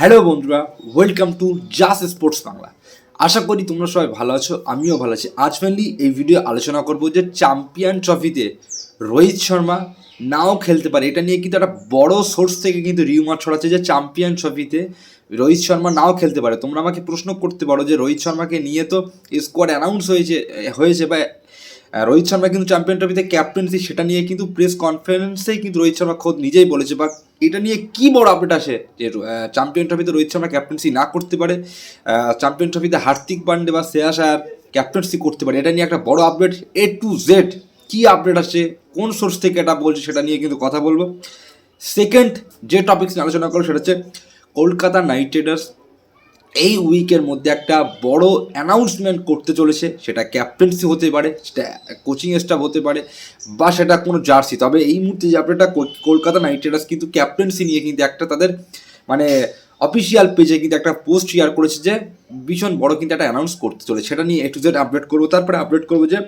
Hello বন্ধুরা welcome to জাস sports Bangla আশা করি তোমরা সবাই ভালো আছো, আমিও ভালো আছি। আজ ফাইনালি এই ভিডিও আলোচনা করব যে চ্যাম্পিয়ন ট্রফিতে রোহিত শর্মা নাও খেলতে পারে। এটা নিয়ে কিন্তু একটা বড় সোর্স থেকে কিন্তু রিউমার ছড়াচ্ছে যে চ্যাম্পিয়ন ট্রফিতে রোহিত শর্মা নাও খেলতে পারে। তোমরা আমাকে প্রশ্ন করতে পারো যে রোহিত শর্মাকে নিয়ে তো স্কোয়াড অ্যানাউন্স হয়েছে হয়েছে বা রোহিত শর্মা কিন্তু চ্যাম্পিয়ন ট্রফিতে ক্যাপ্টেন্সি সেটা নিয়ে কিন্তু প্রেস কনফারেন্সেই কিন্তু রোহিত শর্মা খোদ নিজেই বলেছে। বা এটা নিয়ে কি বড় আপডেট আসে যে চ্যাম্পিয়ন ট্রফিতে রোহিত শর্মা ক্যাপ্টেন্সি না করতে পারে চ্যাম্পিয়ন ট্রফিতে হার্দিক পান্ডে বা শ্রেয়াস আয়ার ক্যাপ্টেন্সি করতে পারে, এটা নিয়ে একটা বড় আপডেট এ টু জেড কি আপডেট আসছে কোন সোর্স থেকে এটা বলছে, সেটা নিয়ে কিন্তু কথা বলব। সেকেন্ড যে টপিক্স নিয়ে আলোচনা করব, সেটা হচ্ছে কলকাতা নাইট রাইডার্স। এই উইকের মধ্যে একটা বড় অ্যানাউন্সমেন্ট করতে চলেছে। সেটা ক্যাপ্টেন্সি হতে পারে, সেটা কোচিং স্টাফ হতে পারে, বা সেটা কোনো জার্সি তবে এই মুহূর্তে যে আপডেটটা কলকাতা নাইট রাইডার্স কিন্তু ক্যাপ্টেন্সি নিয়ে কিন্তু একটা তাদের মানে অফিসিয়াল পেজে কিন্তু একটা পোস্ট শেয়ার করেছে যে, ভীষণ বড় কিন্তু একটা অ্যানাউন্স করতে চলেছে। সেটা নিয়ে একটু জেড আপডেট করব। তারপরে আপডেট করব যে,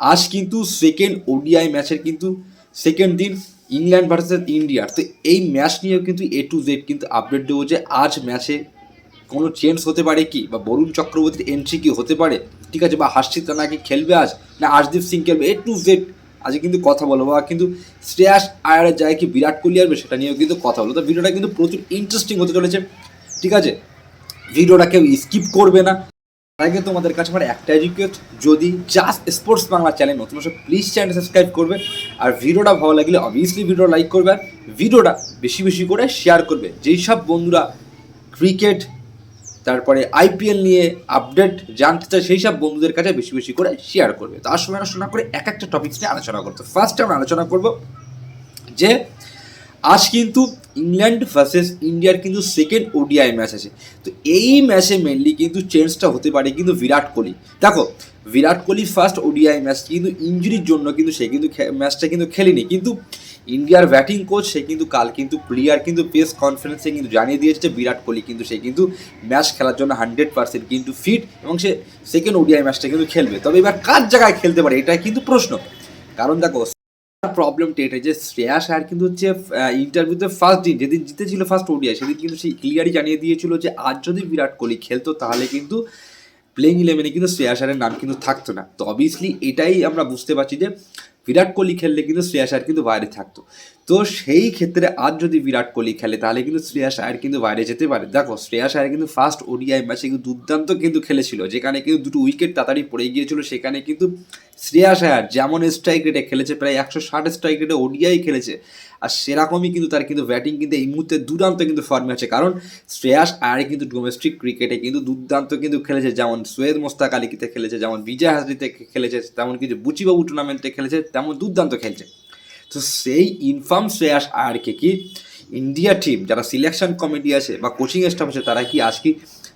আজ কিন্তু সেকেন্ড ওডিআই ম্যাচের কিন্তু সেকেন্ড দিন ইংল্যান্ড ভার্সেস ইন্ডিয়ার তো এই ম্যাচ নিয়েও কিন্তু এ টু জেড কিন্তু আপডেট দেবো যে, আজ ম্যাচে কোনো চেঞ্জ হতে পারে কি? বা বরুণ চক্রবর্তীর এন্ট্রি কি হতে পারে? ঠিক আছে, বা হার্ষিত রানা কি খেলবে আজ? না আজদীপ সিং খেলবে? এ টু জেড আজকে কিন্তু কথা বলো বা কিন্তু শ্রেয়াস আয়ারের জায়গায় কি বিরাট কোহলি আসবে সেটা নিয়েও কিন্তু কথা বলো তো ভিডিওটা কিন্তু প্রচুর ইন্টারেস্টিং হতে চলেছে। ঠিক আছে? ভিডিওটা কেউ স্কিপ করবে না। আগে তোমাদের কাছে আমার একটাই রিকোয়েস্ট যদি জাস্ট স্পোর্টস বাংলা চ্যানেল নতুন আসে প্লিজ চ্যানেল সাবস্ক্রাইব করবে। আর ভিডিওটা ভালো লাগলে অবভিয়াসলি ভিডিও লাইক করবে। আর ভিডিওটা বেশি বেশি করে শেয়ার করবে। যেই সব বন্ধুরা ক্রিকেট তারপরে আইপিএল নিয়ে আপডেট জানতে চায় সেই সব বন্ধুদের কাছে বেশি বেশি করে শেয়ার করবে। তার সময় আলোচনা করে এক একটা টপিক নিয়ে আলোচনা করতে ফার্স্ট আমরা আলোচনা করব যে আজ কিন্তু ইংল্যান্ড ভার্সেস ইন্ডিয়ার কিন্তু সেকেন্ড ওডিআই ম্যাচ আছে। তো এই ম্যাচে মেনলি কিন্তু চেঞ্জটা হতে পারে কিন্তু বিরাট কোহলি। দেখো, Virat Kohli first ODI match কিন্তু ইঞ্জুরির জন্য কিন্তু সে কিন্তু ম্যাচটা কিন্তু খেলেনি। কিন্তু ইন্ডিয়ার ব্যাটিং কোচ সে কিন্তু কাল কিন্তু প্লেয়ার কিন্তু প্রেস কনফারেন্সে কিন্তু জানিয়ে দিয়েছে যে বিরাট কোহলি কিন্তু সে কিন্তু ম্যাচ খেলার জন্য হান্ড্রেড পার্সেন্ট কিন্তু ফিট এবং সে সেকেন্ড ওডিআই ম্যাচটা কিন্তু খেলবে। তবে এবার কার জায়গায় খেলতে পারে, এটাই কিন্তু প্রশ্ন। কারণ দেখো প্রবলেমটা এটাই যে শ্রেয়াস আয়ার কিন্তু হচ্ছে ইন্টারভিউতে ফার্স্ট দিন, যেদিন জিতেছিল ফার্স্ট ওডিআই সেদিন কিন্তু সেই ক্লিয়ারই জানিয়ে দিয়েছিল যে আজ যদি বিরাট কোহলি খেলতো, তাহলে কিন্তু প্লেইং ইলেভেনে কিন্তু শ্রেয়াস আয়ারের নাম কিন্তু থাকতো না। তো অবভিয়াসলি এটাই আমরা বুঝতে পারছি যে বিরাট কোহলি খেললে কিন্তু শ্রেয়াস আর কিন্তু বাইরে থাকতো। তো সেই ক্ষেত্রে আজ যদি বিরাট কোহলি খেলে, তাহলে কিন্তু শ্রেয়াস আয়ার কিন্তু বাইরে যেতে পারে। দেখো, শ্রেয়াস আয়ার কিন্তু ফার্স্ট ওডিআই ম্যাচে কিন্তু দুর্দান্ত কিন্তু খেলেছিল, যেখানে কিন্তু দুটো উইকেট তাড়াতাড়ি পড়ে গিয়েছিল, সেখানে কিন্তু শ্রেয়াস আয়ার যেমন স্ট্রাইক রেটে খেলেছে, প্রায় একশো ষাট স্ট্রাইক রেটে ওডিআই খেলেছে, আর সেরকমই কিন্তু তার কিন্তু ব্যাটিং কিন্তু এই মুহূর্তে দুর্দান্ত কিন্তু ফর্মে আছে। কারণ শ্রেয়াস আয়ার কিন্তু ডোমেস্টিক ক্রিকেটে কিন্তু দুর্দান্ত কিন্তু খেলেছে, যেমন সৈয়দ মোস্তাক আলীতে খেলেছে, যেমন বিজয় হাজরিতে খেলেছে, তেমন কিন্তু বুচিবাবু টুর্নামেন্টে খেলেছে, তেমন দুর্দান্ত খেলছে। তো সেই ইনফার্ম শ্রেয়াস আয়ারকে কি ইন্ডিয়া টিম যারা সিলেকশন কমিটি আছে বা কোচিং স্টাফ আছে, তারা কি আজ কি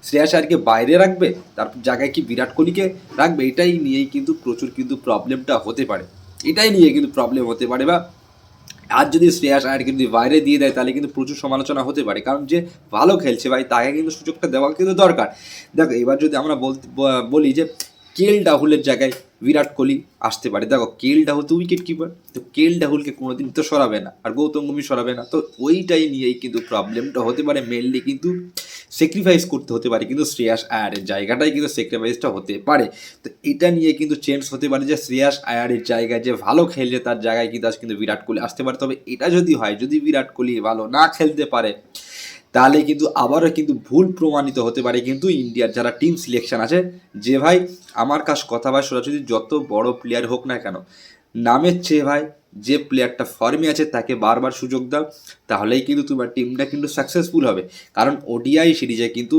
শ্রেয়াস আয়ারকে বাইরে রাখবে? তার জায়গায় কি বিরাট কোহলিকে রাখবে? এটাই নিয়েই কিন্তু প্রচুর কিন্তু প্রবলেমটা হতে পারে। এটাই নিয়ে কিন্তু প্রবলেম হতে পারে বা আর যদি শ্রেয়াস আয়ার কিন্তু বাইরে দিয়ে দেয়, তাহলে কিন্তু প্রচুর সমালোচনা হতে পারে। কারণ যে ভালো খেলছে ভাই, তাকে কিন্তু সুযোগটা দেওয়া কিন্তু দরকার। দেখো, এবার যদি আমরা বলতে বলি যে কেল রাহুলের জায়গায় বিরাট কোহলি আসতে পারে। দেখো, কেল রাহুল তো উইকেট কিপার তো কেল রাহুলকে কোনোদিন তো সরাবে না আর গৌতম গম্ভীর সরাবে না। তো ওইটাই নিয়েই কিন্তু প্রবলেমটা হতে পারে। মেনলি কিন্তু স্যাক্রিফাইস করতে হতে পারে। কিন্তু শ্রেয়াস আয়ারের জায়গাটাই কিন্তু স্যাক্রিফাইসটা হতে পারে। তো এটা নিয়ে কিন্তু চেঞ্জ হতে পারে যে শ্রেয়াস আয়ারের জায়গায় যে ভালো খেলছে, তার জায়গায় কিন্তু আজ কিন্তু বিরাট কোহলি আসতে পারে। তবে এটা যদি হয়, যদি বিরাট কোহলি ভালো না খেলতে পারে তাহলে কিন্তু আবারও কিন্তু ভুল প্রমাণিত হতে পারে কিন্তু ইন্ডিয়ার যারা টিম সিলেকশন আছে, যে ভাই, আমার কাছ কথা ভাই সরাসরি যত বড় প্লেয়ার হোক না কেন, নামের চেয়ে ভাই যে প্লেয়ারটা ফর্মে আছে তাকে বারবার সুযোগ দাও, তাহলেই কিন্তু তোমার টিমটা কিন্তু সাকসেসফুল হবে। কারণ ওডিআই সিরিজে কিন্তু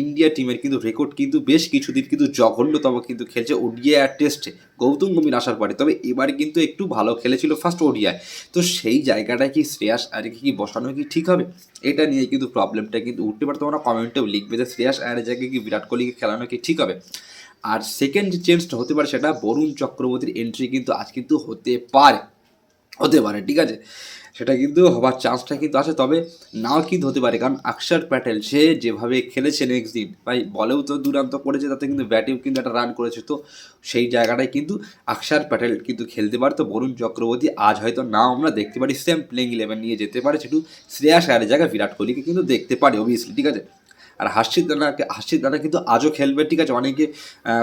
ইন্ডিয়া টিমের কিন্তু রেকর্ড কিন্তু বেশ কিছুদিন কিন্তু জঘন্যতম কিন্তু খেলছে ওডিআই আর টেস্টে গৌতম গম্ভীর আসার পরে। তবে এবার কিন্তু একটু ভালো খেলেছিল ফার্স্ট ওডিআই তো সেই জায়গাটায় কি শ্রেয়াস আয়ারকে কি বসানো কি ঠিক হবে? এটা নিয়ে কিন্তু প্রবলেমটা কিন্তু উঠতে পারে। তোমরা কমেন্টেও লিখবে যে শ্রেয়াস আয়ারের জায়গায় কি বিরাট কোহলিকে খেলানো কি ঠিক হবে? আর সেকেন্ড যে চেঞ্জটা হতে পারে সেটা বরুণ চক্রবর্তীর এন্ট্রি কিন্তু আজ কিন্তু হতে পারে। হতে পারে, ঠিক আছে? সেটা কিন্তু হবার চান্সটা কিন্তু আছে, তবে নাও কিন্তু হতে পারে, কারণ অক্ষর প্যাটেল, সে যেভাবে খেলেছে নেক্সট দিন, ভাই বলেও তো দুরান্ত করেছে, তাতে কিন্তু ব্যাটেও কিন্তু একটা রান করেছে, তো সেই জায়গাটায় কিন্তু অক্ষর প্যাটেল কিন্তু খেলতে পারে তো বরুণ চক্রবর্তী আজ হয়তো নাও আমরা দেখতে পারি সেম প্লেইং ইলেভেন নিয়ে যেতে পারে, সেটু শ্রেয়াস আয়ারের জায়গায় বিরাট কোহলিকে কিন্তু দেখতে পারি অবভিয়াসলি ঠিক আছে? আর হাসিদ রানাকে হাসিদ দানা কিন্তু আজও খেলবে, ঠিক আছে? অনেকে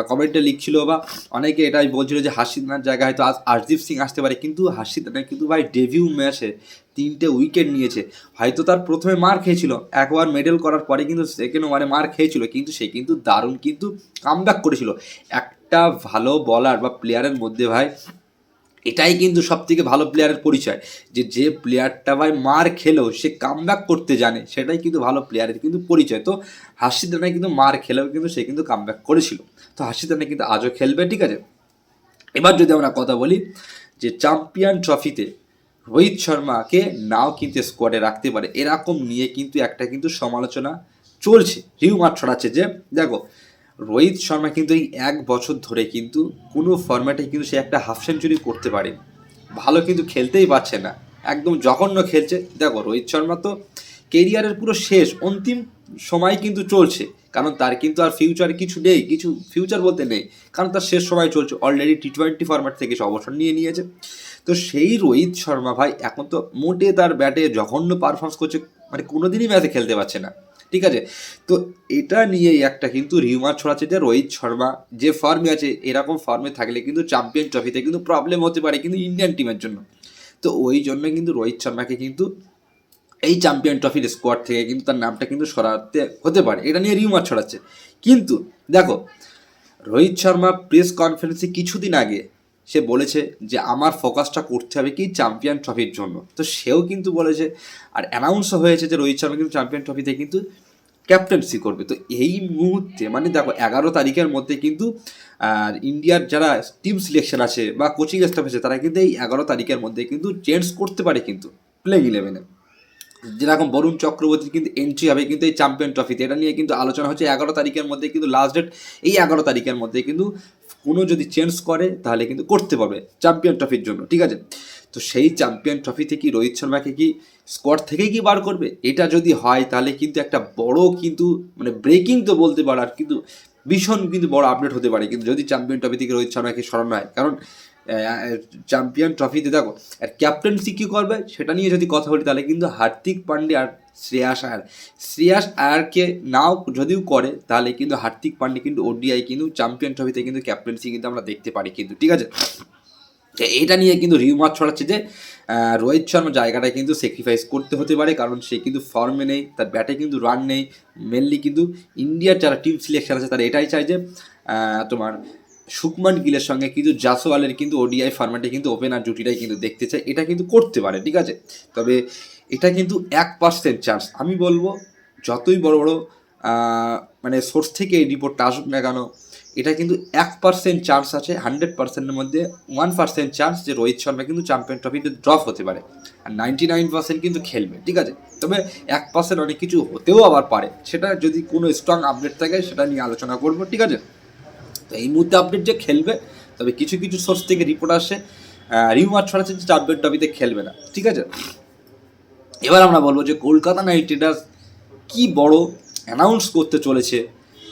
কমেন্টে লিখছিল বা অনেকে এটাই বলছিল যে হাসিদ রানার জায়গায় হয়তো আজ আশদীপ সিং আসতে পারে, কিন্তু হাসিদ রানা কিন্তু ভাই ডেভিউ ম্যাচে তিনটে উইকেট নিয়েছে। হয়তো তার প্রথমে মার খেয়েছিল, একবার মেডেল করার পরে কিন্তু সেকেন্ড ওয়ারে মার খেয়েছিল, কিন্তু সে কিন্তু দারুণ কিন্তু কামব্যাক করেছিল। একটা ভালো বলার বা প্লেয়ারের মধ্যে ভাই এটাই কিন্তু সব থেকে ভালো প্লেয়ারের পরিচয়, যে যে প্লেয়ারটা ভাই মার খেলেও সে কামব্যাক করতে জানে, সেটাই কিন্তু ভালো প্লেয়ারের কিন্তু পরিচয়। তো হাসিদ রানা কিন্তু মার খেলেও কিন্তু সে কিন্তু কামব্যাক করেছিল। তো হাসিদ রানা কিন্তু আজও খেলবে, ঠিক আছে? এবার যদি আমরা কথা বলি যে চ্যাম্পিয়ন ট্রফিতে রোহিত শর্মাকে নাও কিন্তু স্কোয়াডে রাখতে পারে। এরকম নিয়ে কিন্তু একটা কিন্তু সমালোচনা চলছে, রিউমার ছড়াচ্ছে যে, দেখো রোহিত শর্মা কিন্তু এই এক বছর ধরে কিন্তু কোনো ফর্ম্যাটে কিন্তু সে একটা হাফ সেঞ্চুরি করতে পারে ভালো কিন্তু খেলতেই পারছে না। একদম জঘন্য খেলছে। দেখো, রোহিত শর্মা তো কেরিয়ারের পুরো শেষ, অন্তিম সময় কিন্তু চলছে। কারণ তার কিন্তু আর ফিউচার কিছু নেই, কিছু ফিউচার বলতে নেই। কারণ তার শেষ সময় চলছে অলরেডি টি টোয়েন্টি ফরম্যাট থেকে সে অবসর নিয়ে নিয়েছে। তো সেই রোহিত শর্মা ভাই এখন তো মোটে তার ব্যাটে জঘন্য পারফরমেন্স করছে মানে কোনোদিনই ম্যাচে খেলতে পারছে না। ঠিক আছে? তো এটা নিয়েই একটা কিন্তু রিউমার ছড়াচ্ছে যে রোহিত শর্মা যে ফর্মে আছে, এরকম ফর্মে থাকলে কিন্তু চ্যাম্পিয়ন ট্রফিতে কিন্তু প্রবলেম হতে পারে কিন্তু ইন্ডিয়ান টিমের জন্য। তো ওই জন্য কিন্তু রোহিত শর্মাকে কিন্তু এই চ্যাম্পিয়ন ট্রফির স্কোয়াড থেকে কিন্তু তার নামটা কিন্তু সরাতে হতে পারে। এটা নিয়ে রিউমার ছড়াচ্ছে। কিন্তু দেখো, রোহিত শর্মা প্রেস কনফারেন্সে কিছুদিন আগে সে বলেছে যে আমার ফোকাসটা করতে হবে কি চ্যাম্পিয়ন ট্রফির জন্য। তো সেও কিন্তু বলেছে আর অ্যানাউন্সও হয়েছে যে রোহিত শর্মা কিন্তু চ্যাম্পিয়ন ট্রফিতে কিন্তু ক্যাপ্টেন্সি করবে। তো এই মুহূর্তে মানে দেখো, এগারো তারিখের মধ্যে কিন্তু আর ইন্ডিয়ার যারা টিম সিলেকশন আছে বা কোচিং স্টাফ আছে, তারা কিন্তু এই এগারো তারিখের মধ্যে কিন্তু চেঞ্জ করতে পারে কিন্তু প্লেইং ইলেভেনে যেরকম বরুণ চক্রবর্তীর কিন্তু এন্ট্রি হবে কিন্তু এই চ্যাম্পিয়ন ট্রফিতে এটা নিয়ে কিন্তু আলোচনা হচ্ছে এগারো তারিখের মধ্যে কিন্তু লাস্ট ডেট এই এগারো তারিখের মধ্যে কিন্তু কোনো যদি চেঞ্জ করে, তাহলে কিন্তু করতে পারবে চ্যাম্পিয়ন ট্রফির জন্য, ঠিক আছে? তো সেই চ্যাম্পিয়ন ট্রফিতে কি রোহিত শর্মাকে কি স্কোয়াড থেকেই কি বার করবে? এটা যদি হয়, তাহলে কিন্তু একটা বড় কিন্তু মানে ব্রেকিং তো বলতে পারার কিন্তু ভীষণ কিন্তু বড় আপডেট হতে পারে। কিন্তু যদি চ্যাম্পিয়ন ট্রফি থেকে রোহিত শর্মাকে সরানো হয়, কারণ চ্যাম্পিয়ন ট্রফিতে দেখো, আর ক্যাপ্টেন্সি কী করবে? সেটা নিয়ে যদি কথা বলি, তাহলে কিন্তু হার্দিক পান্ডে আর শ্রেয়াস আয়ার। শ্রেয়াস আয়ারকে নাও যদিও করে, তাহলে কিন্তু হার্দিক পান্ডে কিন্তু ওডিআই কিন্তু চ্যাম্পিয়ন ট্রফিতে কিন্তু ক্যাপ্টেন্সি কিন্তু আমরা দেখতে পারি কিন্তু, ঠিক আছে? এটা নিয়ে কিন্তু রিউমার ছড়াচ্ছে যে রোহিত শর্মা জায়গাটায় কিন্তু স্যাক্রিফাইস করতে হতে পারে, কারণ সে কিন্তু ফর্মে নেই, তার ব্যাটে কিন্তু রান নেই মেনলি কিন্তু ইন্ডিয়ার যারা টিম সিলেকশন আছে, তারা এটাই চায় যে তোমার শুকমান গিলের সঙ্গে কিন্তু জাসওয়ালের কিন্তু ওডিআই ফরম্যাটে কিন্তু ওপেনার জুটিটাই কিন্তু দেখতে চায়, এটা কিন্তু করতে পারে, ঠিক আছে? তবে এটা কিন্তু এক পার্সেন্ট চান্স আমি বলব, যতই বড় বড় মানে সোর্স থেকে এই রিপোর্টটা আসুক না কেন, এটা কিন্তু এক পার্সেন্ট চান্স আছে হান্ড্রেড পার্সেন্টের মধ্যে ওয়ান পার্সেন্ট চান্স যে রোহিত শর্মা কিন্তু চ্যাম্পিয়ন ট্রফিতে ড্রপ হতে পারে। আর নাইনটি নাইন পার্সেন্ট কিন্তু খেলবে, ঠিক আছে? তবে এক পার্সেন্ট অনেক কিছু হতেও আবার পারে। সেটা যদি কোনো স্ট্রং আপডেট থাকে, সেটা নিয়ে আলোচনা করব, ঠিক আছে? তো এই মুহূর্তে আপডেট যে খেলবে, তবে কিছু কিছু সোর্স থেকে রিপোর্ট আসে রিউমার ছড়াচ্ছে যে চ্যাম্পিয়ন ট্রফিতে খেলবে না, ঠিক আছে? এবার আমরা বলব যে কলকাতা নাইট রাইডার্স কী বড় অ্যানাউন্স করতে চলেছে।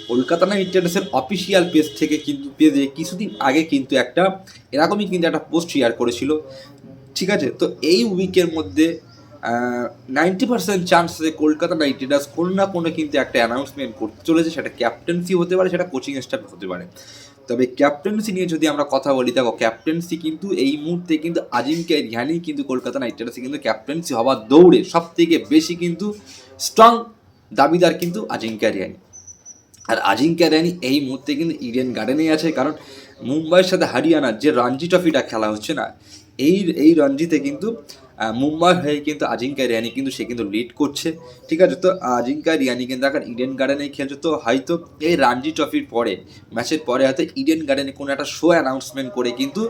কলকাতা নাইট রাইডার্সের অফিসিয়াল পেজ থেকে কিন্তু পেজে কিছুদিন আগে কিন্তু একটা, এরকমই কিন্তু একটা পোস্ট শেয়ার করেছিল। ঠিক আছে? তো এই উইকের মধ্যে নাইনটি পার্সেন্ট চান্স যে কলকাতা নাইট রাইডার্স কোনো না কোনো কিন্তু একটা অ্যানাউন্সমেন্ট করতে চলেছে। সেটা ক্যাপ্টেন্সি হতে পারে, সেটা কোচিং স্টাফ হতে পারে। তবে ক্যাপ্টেন্সি নিয়ে যদি আমরা কথা বলি, দেখো ক্যাপ্টেন্সি কিন্তু এই মুহূর্তে কিন্তু আজিমকে রিহানি কিন্তু কলকাতা নাইট রাইডার্সে কিন্তু ক্যাপ্টেন্সি হওয়ার দৌড়ে সব থেকে বেশি কিন্তু স্ট্রং দাবিদার কিন্তু আজিঙ্কা রিয়ানি আর আজিঙ্কা রিয়ানি এই মুহূর্তে কিন্তু ইডেন গার্ডেনেই আছে, কারণ মুম্বাইয়ের সাথে হরিয়ানার যে রঞ্জি ট্রফিটা খেলা হচ্ছে না, এই এই রঞ্জিতে কিন্তু মুম্বাই হয়ে কিন্তু আজিঙ্কা রিয়ানি কিন্তু সে কিন্তু লিড করছে। ঠিক আছে? তো আজিঙ্কা রিয়ানি কিন্তু এখন ইডেন গার্ডেনে খেলছে। তো হয়তো এই রানজি ট্রফির পরে ম্যাচের পরে হয়তো ইডেন গার্ডেনে কোনো একটা শো অ্যানাউন্সমেন্ট করে কিন্তু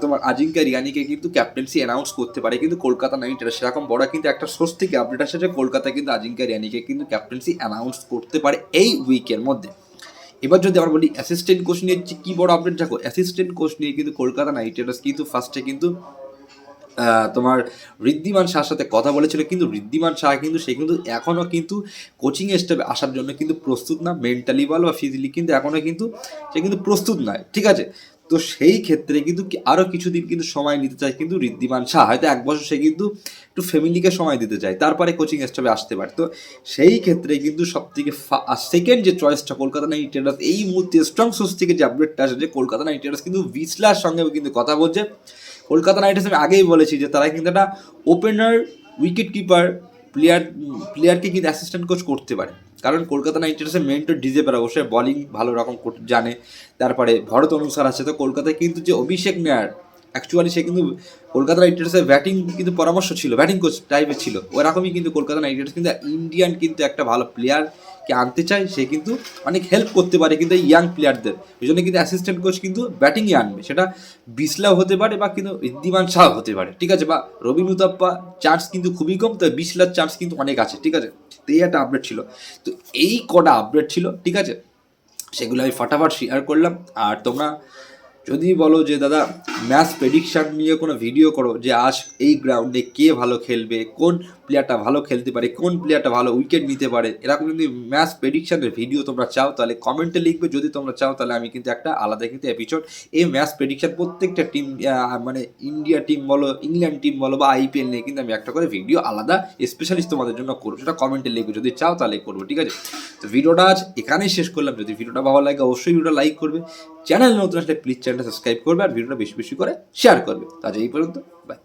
তোমার আজিঙ্কা রিয়ানিকে কিন্তু ক্যাপ্টেন্সি অ্যানাউন্স করতে পারে। কিন্তু কলকাতা নাইট রাইডার্স সেরকম বড় কিন্তু একটা সোর্স থেকে আপডেট আসছে যে কলকাতা কিন্তু আজিঙ্কা রিয়ানিকে কিন্তু ক্যাপ্টেন্সি অ্যানাউন্স করতে পারে এই উইকের মধ্যে। এবার যদি আমরা বলি অ্যাসিস্ট্যান্ট কোচ নিয়ে কী বড় আপডেট দেখো অ্যাসিস্ট্যান্ট কোচ নিয়ে কিন্তু কলকাতা নাইট রাইডার্স কিন্তু ফার্স্টে কিন্তু তোমার ঋদ্ধিমান শাহর সাথে কথা বলেছিল, কিন্তু ঋদ্ধিমান শাহ কিন্তু, সে কিন্তু এখনও কিন্তু কোচিং স্টেপে আসার জন্য কিন্তু প্রস্তুত না মেন্টালি বল বা ফিজিক্যালি কিন্তু এখনও কিন্তু সে কিন্তু প্রস্তুত নয়, ঠিক আছে? তো সেই ক্ষেত্রে কিন্তু আরও কিছুদিন কিন্তু সময় নিতে চায় কিন্তু ঋদ্ধিমান শাহ, হয়তো এক বছর সে কিন্তু একটু ফ্যামিলিকে সময় দিতে চায়, তারপরে কোচিং স্টেপে আসতে পারে। তো সেই ক্ষেত্রে কিন্তু সব থেকে সেকেন্ড যে চয়েসটা কলকাতা নাইট রাইডার্স এই মুহূর্তে স্ট্রং সোর্স থেকে যে আপডেটটা আসে যে কলকাতা নাইট রাইডার্স কিন্তু ভিসলার সঙ্গে কিন্তু কথা বলছে। কলকাতা নাইট আমি আগেই বলেছি যে তারা কিন্তু একটা ওপেনার উইকেট কিপার প্লেয়ার প্লেয়ারকে কিন্তু অ্যাসিস্ট্যান্ট কোচ করতে পারে। কারণ কলকাতা নাইট রাইডার্সের মেন্টর ডিজে পেরা অবশ্যই বলিং ভালো রকম জানে। তারপরে ভরত অনুসার আছে, তো কলকাতায় কিন্তু যে অভিষেক নেয়ার অ্যাকচুয়ালি সে কিন্তু কলকাতা নাইট রাইডার্সের ব্যাটিং কিন্তু পরামর্শ ছিল ব্যাটিং কোচ টাইপের ছিল। ওরকমই কিন্তু কলকাতা নাইট রাইডার্স কিন্তু ইন্ডিয়ান কিন্তু একটা ভালো প্লেয়ারকে আনতে চায়, সে কিন্তু অনেক হেল্প করতে পারে কিন্তু এই ইয়াং প্লেয়ারদের ওই জন্য কিন্তু অ্যাসিস্ট্যান্ট কোচ কিন্তু ব্যাটিংয়ে আনবে। সেটা বিসলাও হতে পারে বা কিন্তু ঋদ্ধিমান শাহ হতে পারে। ঠিক আছে, বা রবি মুতাপ্পা চান্স কিন্তু খুবই কম তো বিসলার চান্স কিন্তু অনেক আছে। ঠিক আছে, তো এই একটা আপডেট ছিল। তো এই কটা আপডেট ছিল, ঠিক আছে, সেগুলো আমি ফটাফট শেয়ার করলাম। আর তোমরা যদি বলো যে, দাদা ম্যাচ প্রেডিকশান নিয়ে কোনো ভিডিও করো যে, আজ এই গ্রাউন্ডে কে ভালো খেলবে, কোন প্লেয়ারটা ভালো খেলতে পারে, কোন প্লেয়ারটা ভালো উইকেট নিতে পারে, এরকম যদি ম্যাচ প্রেডিকশানের ভিডিও তোমরা চাও, তাহলে কমেন্টে লিখবে। যদি তোমরা চাও, তাহলে আমি কিন্তু একটা আলাদা কিন্তু এপিসোড এই ম্যাচ প্রেডিকশান প্রত্যেকটা টিম মানে ইন্ডিয়া টিম বলো ইংল্যান্ড টিম বলো বা আইপিএল নিয়ে কিন্তু আমি একটা করে ভিডিও আলাদা স্পেশালিস্ট তোমাদের জন্য করব। সেটা কমেন্টে লিখবে। যদি চাও, তাহলে করব, ঠিক আছে? তো ভিডিওটা আজ এখানেই শেষ করলাম। যদি ভিডিওটা ভালো লাগে, অবশ্যই ভিডিওটা লাইক করবে। চ্যানেল নতুন আসলে প্লিজ চ্যানেলটা সাবস্ক্রাইব করবে আর ভিডিওটা বেশি বেশি করে শেয়ার করবে। তাহলে এই পর্যন্ত বাই